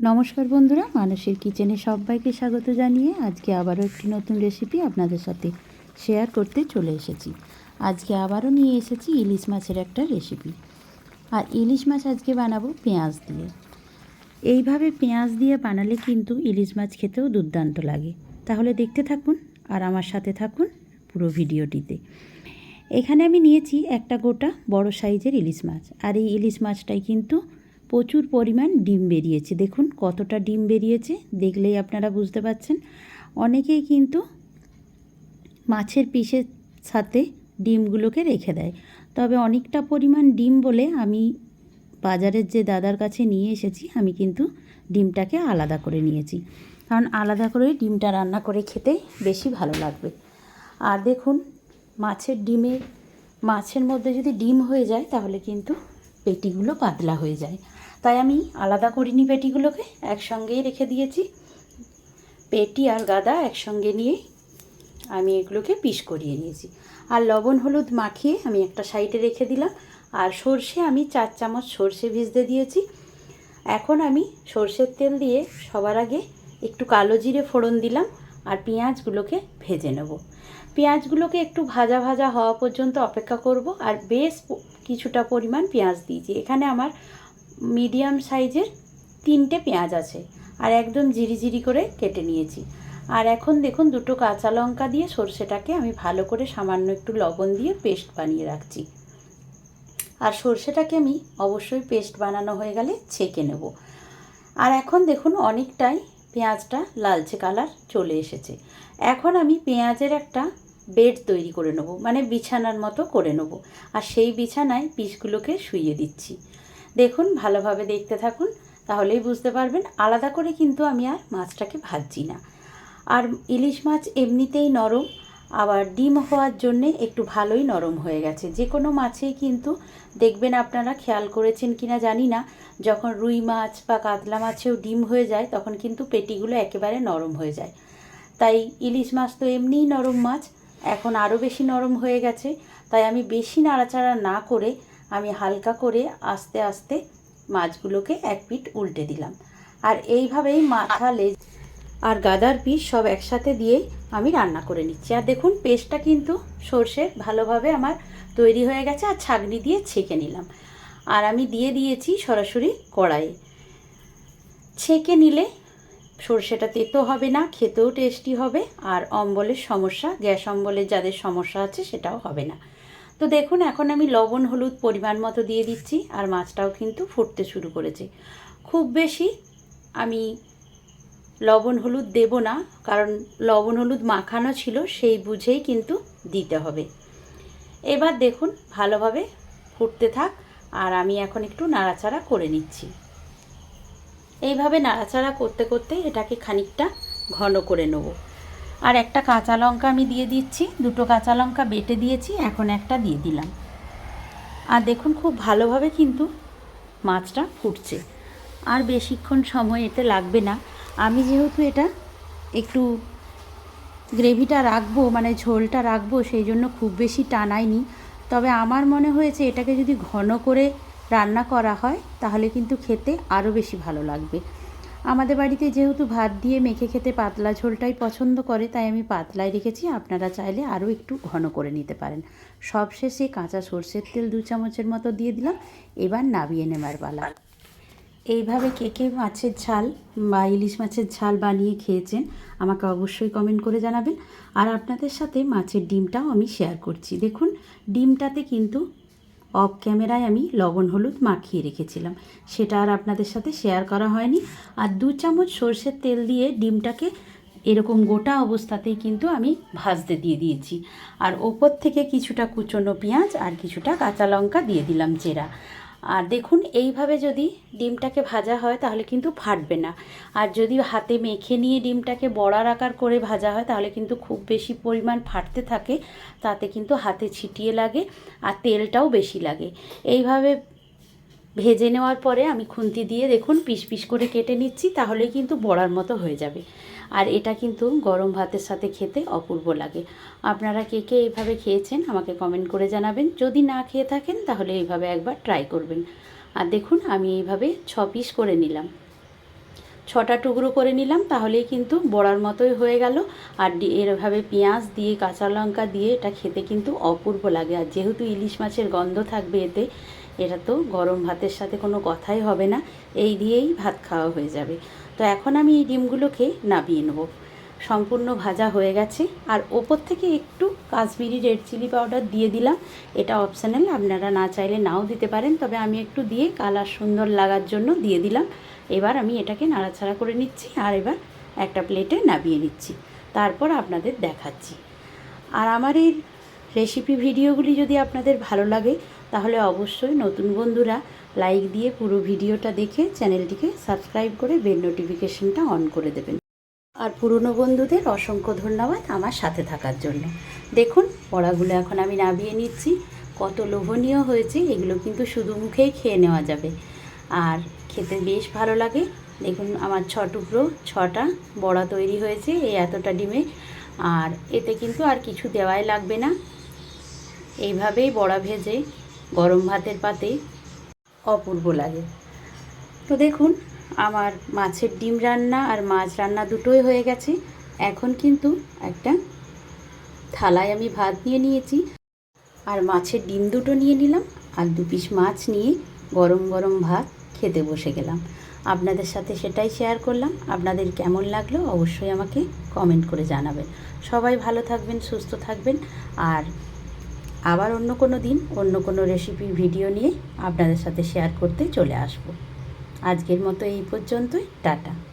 নমস্কার বন্ধুরা মানুষের কিচেনে সবাইকে স্বাগত জানিয়ে আজকে আবারও একটি নতুন রেসিপি আপনাদের সাথে শেয়ার করতে চলে এসেছি। আজকে আবারও নিয়ে এসেছি ইলিশ মাছের একটা রেসিপি আর ইলিশ মাছ আজকে বানাবো পেঁয়াজ দিয়ে। এইভাবে পেঁয়াজ দিয়ে বানালে কিন্তু ইলিশ মাছ খেতেও দুর্দান্ত লাগে। তাহলে দেখতে থাকুন আর আমার সাথে থাকুন পুরো ভিডিওটিতে। এখানে আমি নিয়েছি একটা গোটা বড় সাইজের ইলিশ মাছ। আর এই ইলিশ মাছটাই কিন্তু প্রচুর পরিমাণ ডিম বেরিয়েছে। দেখুন কতটা ডিম বেরিয়েছে, দেখলেই আপনারা বুঝতে পারছেন। অনেকেই কিন্তু মাছের পিসের সাথে ডিমগুলোকে রেখে দেয়। তবে অনেকটা পরিমাণ ডিম বলে আমি বাজারের যে দাদার কাছে নিয়ে এসেছি, আমি কিন্তু ডিমটাকে আলাদা করে নিয়েছি। কারণ আলাদা করে ডিমটা রান্না করে খেতে বেশি ভালো লাগবে। আর দেখুন, মাছের ডিমে, মাছের মধ্যে যদি ডিম হয়ে যায়, তাহলে কিন্তু পেটিগুলো পাতলা হয়ে যায়। তাই আমি আলাদা করিনি পেটিগুলোকে একসঙ্গেই রেখে দিয়েছি। পেটি আর গাদা একসঙ্গে নিয়ে আমি এগুলোকে পিস করিয়ে নিয়েছি। আর লবণ হলুদ মাখিয়ে আমি একটা সাইডে রেখে দিলাম। আর সর্ষে আমি চার চামচ সর্ষে ভিজতে দিয়েছি। এখন আমি সর্ষের তেল দিয়ে সবার আগে একটু কালো জিরে ফোড়ন দিলাম আর পেঁয়াজগুলোকে ভেজে নেব। পেঁয়াজগুলোকে একটু ভাজা ভাজা হওয়া পর্যন্ত অপেক্ষা করব। আর বেশ কিছুটা পরিমাণ পেঁয়াজ দিয়েছি। এখানে আমার মিডিয়াম সাইজের তিনটে পেঁয়াজ আছে। আর একদম জিরি করে কেটে নিয়েছি। আর এখন দেখুন দুটো কাঁচা লঙ্কা দিয়ে সর্ষেটাকে আমি ভালো করে সামান্য একটু লবণ দিয়ে পেস্ট বানিয়ে রাখছি। আর সর্ষেটাকে আমি অবশ্যই পেস্ট বানানো হয়ে গেলে ছেঁকে নেব। আর এখন দেখুন অনেকটাই পেঁয়াজটা লালচে কালার চলে এসেছে। এখন আমি পেঁয়াজের একটা বেড তৈরি করে নেব মানে বিছানার মতো করে নেব। আর সেই বিছানায় পিসগুলোকে শুইয়ে দিচ্ছি। দেখুন, ভালোভাবে দেখতে থাকুন, তাহলেই বুঝতে পারবেন। আলাদা করে কিন্তু আমি আর মাছটাকে ভাজছি না। আর ইলিশ মাছ এমনিতেই নরম, আবার ডিম হওয়ার জন্যে একটু ভালোই নরম হয়ে গেছে। যে কোনো মাছেই কিন্তু দেখবেন আপনারা খেয়াল করেছেন কিনা জানি না, যখন রুই মাছ বা কাতলা মাছেও ডিম হয়ে যায়, তখন কিন্তু পেটিগুলো একেবারে নরম হয়ে যায়। তাই ইলিশ মাছ তো এমনিই নরম মাছ, এখন আরও বেশি নরম হয়ে গেছে। তাই আমি বেশি নাড়াচাড়া না করে আমি হালকা করে আস্তে আস্তে মাছগুলোকে এক পিঠ উল্টে দিলাম। আর এইভাবেই মাথা, লেজ আর গাদার পিস সব একসাথে দিয়ে আমি রান্না করে নিচ্ছি। আর দেখুন, পেস্টটা কিন্তু সর্ষের ভালোভাবে আমার তৈরি হয়ে গেছে আর ছাগনি দিয়ে ছেঁকে নিলাম। আর আমি দিয়ে দিয়েছি সরাসরি কড়াইয়ে। ছেঁকে নিলে সর্ষেটা তেতো হবে না, খেতেও টেস্টি হবে। আর অম্বলের সমস্যা, গ্যাস অম্বলের যাদের সমস্যা আছে সেটাও হবে না। তো দেখুন, এখন আমি লবণ, হলুদ পরিমাণ মতো দিয়ে দিচ্ছি আর মাছটাও কিন্তু ফুটতে শুরু করেছে। খুব বেশি আমি লবণ, হলুদ দেব না, কারণ লবণ, হলুদ মাখানো ছিল, সেই বুঝেই কিন্তু দিতে হবে। এবার দেখুন, ভালোভাবে ফুটতে থাক আর আমি এখন একটু নাড়াচাড়া করে নিচ্ছি। এইভাবে নাড়াচাড়া করতে করতে এটাকে খানিকটা ঘন করে নেব। আর একটা কাঁচা লঙ্কা আমি দিয়ে দিচ্ছি, দুটো কাঁচা লঙ্কা বেটে দিয়েছি, এখন একটা দিয়ে দিলাম। আর দেখুন খুব ভালোভাবে কিন্তু মাছটা ফুটছে। আর বেশিক্ষণ সময় এতে লাগবে না। আমি যেহেতু এটা একটু গ্রেভিটা রাখব মানে ঝোলটা রাখব, সেই জন্য খুব বেশি টানাইনি। তবে আমার মনে হয়েছে এটাকে যদি ঘন করে রান্না করা হয়, তাহলে কিন্তু খেতে আরও বেশি ভালো লাগবে। আমাদের বাড়িতে যেহেতু ভাত দিয়ে মেখে খেতে পাতলা ঝোলটাই পছন্দ করে, তাই আমি পাতলায় রেখেছি। আপনারা চাইলে আরও একটু ঘন করে নিতে পারেন। সবশেষে কাঁচা সর্ষের তেল দু চামচের মতো দিয়ে দিলাম। এবার নাবিয়ে নেবার পালা। এইভাবে কে কে মাছের ঝাল বা ইলিশ মাছের ঝাল বানিয়ে খেয়েছেন, আমাকে অবশ্যই কমেন্ট করে জানাবেন। আর আপনাদের সাথে মাছের ডিমটাও আমি শেয়ার করছি। দেখুন, ডিমটাতে কিন্তু অফ ক্যামেরায় আমি লবণ হলুদ মাখিয়ে রেখেছিলাম। সেটা আর আপনাদের সাথে শেয়ার করা হয়নি। আর দু চামচ সর্ষের তেল দিয়ে ডিমটাকে এরকম গোটা অবস্থাতেই কিন্তু আমি ভাজতে দিয়ে দিয়েছি। আর ওপর থেকে কিছুটা কুচনো পেঁয়াজ আর কিছুটা কাঁচা লঙ্কা দিয়ে দিলাম চেরা। আর দেখুন, এইভাবে যদি ডিমটাকে ভাজা হয়, তাহলে কিন্তু ফাটবে না। আর যদি হাতে মেখে নিয়ে ডিমটাকে বড়ার আকার করে ভাজা হয়, তাহলে কিন্তু খুব বেশি পরিমাণ ফাটতে থাকে। তাতে কিন্তু হাতে ছিটিয়ে লাগে আর তেলটাও বেশি লাগে। এইভাবে ভেজে নেওয়ার পরে আমি খুন্তি দিয়ে দেখুন পিস পিস করে কেটে নিচ্ছি, তাহলে কিন্তু বড়ার মতো হয়ে যাবে। আর এটা কিন্তু গরম ভাতের সাথে খেতে অপূর্ব লাগে। আপনারা কে কে এইভাবে খেয়েছেন আমাকে কমেন্ট করে জানাবেন। যদি না খেয়ে থাকেন, তাহলে এইভাবে একবার ট্রাই করবেন। আর দেখুন, আমি এইভাবে ছ পিস করে নিলাম। ছটা টুকরো করে নিলাম, তাহলেই কিন্তু বড়ার মতোই হয়ে গেল। আর এরভাবে পেঁয়াজ দিয়ে, কাঁচা লঙ্কা দিয়ে এটা খেতে কিন্তু অপূর্ব লাগে। আর যেহেতু ইলিশ মাছের গন্ধ থাকবে এতে এটা তো গরম ভাতের সাথে কোনো কথাই হবে না। এই দিয়েই ভাত খাওয়া হয়ে যাবে। তো এখন আমি এই ডিমগুলোকে নাবিয়ে নেব। সম্পূর্ণ ভাজা হয়ে গেছে। আর ওপর থেকে একটু কাশ্মীরি রেড চিলি পাউডার দিয়ে দিলাম। এটা অপশানাল, আপনারা না চাইলে নাও দিতে পারেন। তবে আমি একটু দিয়ে কালার সুন্দর লাগার জন্য দিয়ে দিলাম। এবার আমি এটাকে নাড়াচাড়া করে নিচ্ছি আর এবার একটা প্লেটে নাবিয়ে নিচ্ছি। তারপর আপনাদের দেখাচ্ছি। আর আমার এই রেসিপি ভিডিওগুলি যদি আপনাদের ভালো লাগে তাহলে অবশ্যই নতুন বন্ধুরা লাইক দিয়ে পুরো ভিডিওটা দেখে চ্যানেলটিকে সাবস্ক্রাইব করে বেল নোটিফিকেশনটা অন করে দেবেন। আর পুরনো বন্ধুদের অসংখ্য ধন্যবাদ আমার সাথে থাকার জন্য। দেখুন বড়াগুলো এখন আমি নাবিয়ে নিচ্ছি। কত লোভনীয় হয়েছে, এগুলো কিন্তু শুধু মুখেই খেয়ে নেওয়া যাবে। আর খেতে বেশ ভালো লাগে। দেখুন, আমার ছ টুকরো, ছটা বড়া তৈরি হয়েছে এই এতটা ডিমে। আর এতে কিন্তু আর কিছু দেওয়াই লাগবে না। এইভাবেই বড়া ভেজে গরম ভাতের পাতে অপূর্ব লাগে। তো দেখুন, আমার মাছের ডিম রান্না আর মাছ রান্না দুটোই হয়ে গেছে। এখন কিন্তু একটা থালায় আমি ভাত নিয়ে নিয়েছি। আর মাছের ডিম দুটো নিয়ে নিলাম আর দু পিস মাছ নিয়ে গরম গরম ভাত খেতে বসে গেলাম। আপনাদের সাথে সেটাই শেয়ার করলাম। আপনাদের কেমন লাগল অবশ্যই আমাকে কমেন্ট করে জানাবেন। সবাই ভালো থাকবেন, সুস্থ থাকবেন। আর আবার অন্য কোনো দিন, অন্য কোনো রেসিপি ভিডিও নিয়ে আপনাদের সাথে শেয়ার করতে চলে আসব। আজকের মতো এই পর্যন্তই, টাটা।